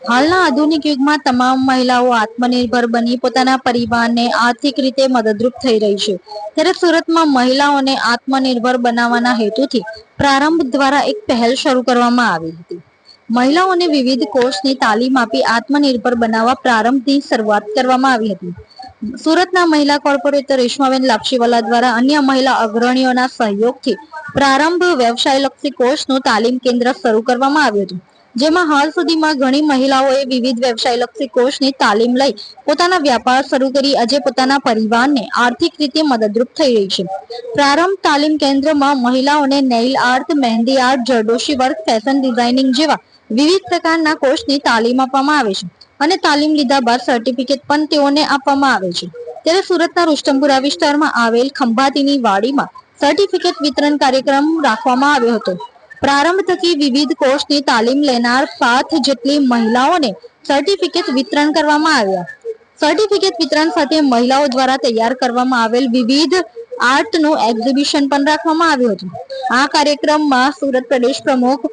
હાલના આધુનિક યુગમાં તમામ મહિલાઓ આત્મનિર્ભર બની પોતાના પરિવારને આર્થિક રીતે મદદરૂપ થઈ રહી છે. ત્યારે સુરતમાં મહિલાઓને આત્મનિર્ભર બનાવવાના હેતુથી પ્રારંભ દ્વારા એક પહેલ શરૂ કરવામાં આવી હતી. મહિલાઓને વિવિધ કોર્સની તાલીમ આપી આત્મનિર્ભર બનાવવા પ્રારંભથી શરૂઆત કરવામાં આવી હતી. સુરતના મહિલા કોર્પોરેટર રેશમાબેન લાપશીવાલા દ્વારા અન્ય મહિલા અગ્રણીઓના સહયોગથી પ્રારંભ વ્યવસાયલક્ષી કોર્સનું તાલીમ કેન્દ્ર શરૂ કરવામાં આવ્યું હતું. જેમાં હાલ સુધીમાં ઘણી મહિલાઓએ વિવિધ વ્યવસાયલક્ષી કોર્સની તાલીમ લઈ પોતાના વ્યાપાર શરૂ કરી આજે પોતાના પરિવારને આર્થિક રીતે મદદરૂપ થઈ રહી છે. પ્રારંભ તાલીમ કેન્દ્રમાં મહિલાઓને nail art, mehendi art, zardozi work, fashion designing જેવા વિવિધ પ્રકારના કોર્સની તાલીમ આપવામાં આવે છે અને તાલીમ લીધા બાદ સર્ટિફિકેટ પણ તેઓને આપવામાં આવે છે. ત્યારે સુરતના રુસ્તમપુરા વિસ્તારમાં આવેલ ખંભાતીની વાડીમાં સર્ટિફિકેટ વિતરણ કાર્યક્રમ રાખવામાં આવ્યો હતો. પ્રારંભ થકી વિવિધ કોર્સની તાલીમ લેનાર સાત જેટલી મહિલાઓને સર્ટિફિકેટ વિતરણ કરવામાં આવ્યા. સર્ટિફિકેટ વિતરણ સાથે મહિલાઓ દ્વારા તૈયાર કરવામાં આવેલ વિવિધ આર્ટનું એક્ઝિબિશન પણ રાખવામાં આવ્યું હતું. આ કાર્યક્રમમાં સુરત પ્રદેશ પ્રમુખ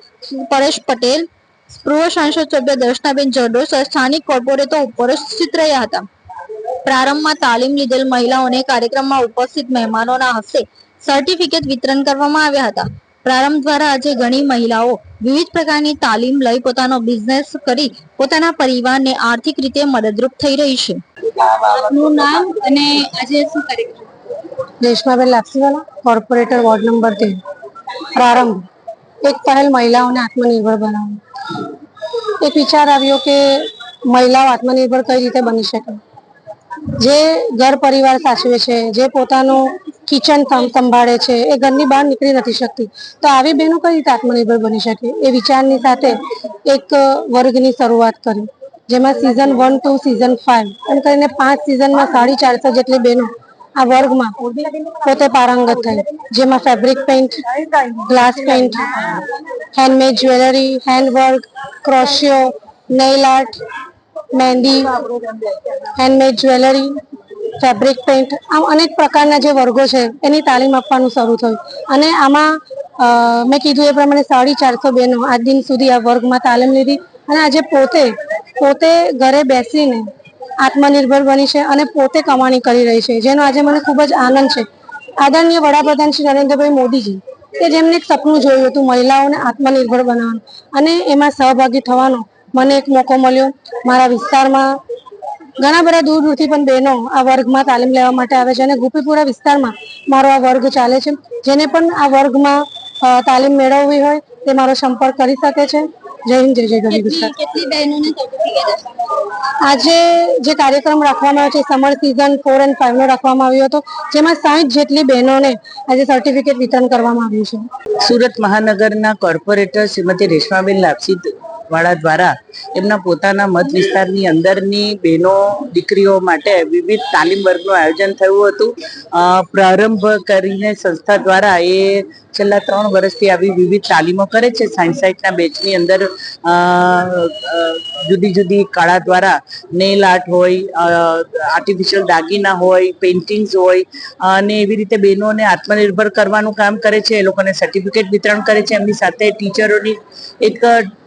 પરેશ પટેલ પૂર્વ સાંસદ સભ્ય દર્શનાબેન જરદોસ સ્થાનિક કોર્પોરેટરો ઉપસ્થિત રહ્યા હતા. પ્રારંભમાં તાલીમ લીધેલ મહિલાઓને કાર્યક્રમમાં ઉપસ્થિત મહેમાનોના હસ્તે સર્ટિફિકેટ વિતરણ કરવામાં આવ્યા હતા. પ્રારંભ દ્વારા આજે ઘણી મહિલાઓ વિવિધ પ્રકારની તાલીમ લઈ પોતાનો બિઝનેસ કરી પોતાના પરિવારને આર્થિક રીતે મદદરૂપ થઈ રહી છે. આપનું નામ અને આજે શું કાર્યક્રમ? Reshmaben Lapsiwala corporator ward number તેર પ્રારંભ. એક પહેલ મહિલાઓને આત્મનિર્ભર બનાવવા. એક વિચાર આવ્યો કે મહિલાઓ આત્મનિર્ભર કઈ રીતે બની શકે? જે ઘર પરિવાર સાચવે છે, જે પોતાનું કિચન સંભાળે છે, એ ઘરની બહાર નીકળી નથી શકતી. તો આવી બહેનો કઈ રીતે આત્મનિર્ભર બની શકે? એ વિચારની સાથે એક વર્ગની શરૂઆત કરી, જેમાં season one two season five એમ કરીને પાંચ સિઝનમાં સાડી ચારસો જેટલી બહેનો આ વર્ગમાં પોતે પારંગત થઈ. જેમાં fabric paint glass paint handmade jewellery handwork ક્રોશિયો nail art mehendi handmade jewellery fabric paint આમ અનેક પ્રકારના જે વર્ગો છે, એની તાલીમ આપવાનું શરૂ થયું. અને આમાં મેં કીધું એ પ્રમાણે સાડી ચારસો બહેનો આજ દિન સુધી આ વર્ગમાં તાલીમ લીધી. અને આજે પોતે પોતે ઘરે બેસીને આત્મનિર્ભર બની છે અને પોતે કમાણી કરી રહી છે, જેનો આજે મને ખૂબ જ આનંદ છે. આદરણીય વડાપ્રધાન શ્રી નરેન્દ્રભાઈ મોદીજી, કે જેમને એક સપનું જોયું હતું મહિલાઓને આત્મનિર્ભર બનાવવાનું. અને એમાં સહભાગી થવાનો મને એક મોકો મળ્યો. મારા વિસ્તારમાં ઘણા બધા દૂર દૂરથી પણ બહેનો આ વર્ગમાં તાલીમ લેવા માટે આવે છે અને ગોપીપુરા વિસ્તારમાં મારો આ વર્ગ ચાલે છે. જેને પણ આ વર્ગમાં તાલીમ મેળવવી હોય તે મારો સંપર્ક કરી શકે છે. જય હિન્દ જય જય ગરીબ ગુજરાત. કેટલી બહેનોને સર્ટિફિકેટ આપવામાં આજે જે કાર્યક્રમ રાખવામાં આવ્યો છે summer season four and five નો રાખવામાં આવ્યો હતો જેમાં સાઠ જેટલી બહેનોને આજે સર્ટિફિકેટ વિતરણ કરવામાં આવ્યું છે. સુરત મહાનગરના કોર્પોરેટર શ્રીમતી રેશમાબેન લાપસી વાળા દ્વારા એમના પોતાના મત વિસ્તારની અંદરની બહેનો, દીકરીઓ માટે વિવિધ તાલીમ વર્ગનું આયોજન થયું હતું. પ્રારંભ કરીને સંસ્થા દ્વારા એ છેલ્લા ત્રણ વર્ષથી આવી વિવિધ તાલીમો કરે છે. સાયન્સ સાઇટના બેચની અંદર જુદી જુદી કળા દ્વારા નેલ આર્ટ હોય આર્ટિફિશિયલ દાગીના હોય, પેઇન્ટિંગ્સ હોય, અને એવી રીતે બહેનોને આત્મનિર્ભર કરવાનું કામ કરે છે. એ લોકોને સર્ટિફિકેટ વિતરણ કરે છે. એમની સાથે ટીચરોની એક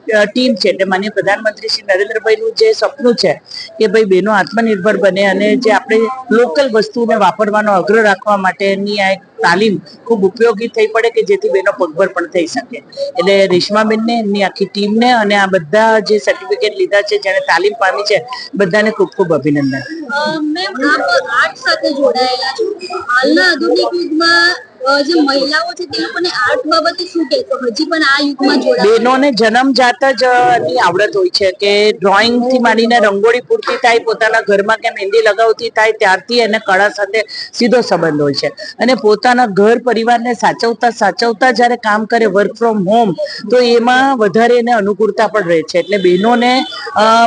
ટીમ છે એટલે માન્ય પ્રધાનમંત્રી શ્રી નરેન્દ્રભાઈનું જે સપનું છે કે ભાઈ બહેનો આત્મનિર્ભર બને અને જે આપણે લોકલ વસ્તુને વાપરવાનો આગ્રહ રાખવા માટેની આ એક તાલીમ ખૂબ ઉપયોગી થઈ પડે કે જેથી બેનો પગભર પણ થઈ શકે. એટલે રેશમાબેનને એમની આખી ટીમને અને આ બધા જે સર્ટિફિકેટ લીધા છે જેને તાલીમ પામી છે બધાને ખૂબ ખૂબ અભિનંદન. મેમ આપ આર્ટ સાથે જોડાયેલા છો. હાલના આધુનિક યુગમાં જે મહિલાઓ છે તે લોકોને આર્ટ બાબતે શું કહેશો? હજી પણ આ યુગમાં જોડાયેલા બહેનોને જન્મજાત જ એની આવડત હોય છે કે ડ્રોઈંગથી માંડીને રંગોળી પૂરતી થાય પોતાના ઘરમાં કે મહેંદી લગાવતી થાય ત્યારથી એને કળા સાથે સીધો સંબંધ હોય છે. અને પોતાના ઘર પરિવારને સાચવતા સાચવતા જ્યારે કામ કરે વર્ક ફ્રોમ હોમ તો એમાં વધારે એને અનુકૂળતા પણ રહે છે. એટલે બહેનોને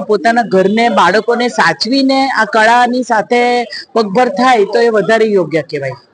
પોતાના ઘરને, બાળકોને સાચવીને આ કળાની સાથે પગભર થાય તો એ વધારે યોગ્ય કહેવાય.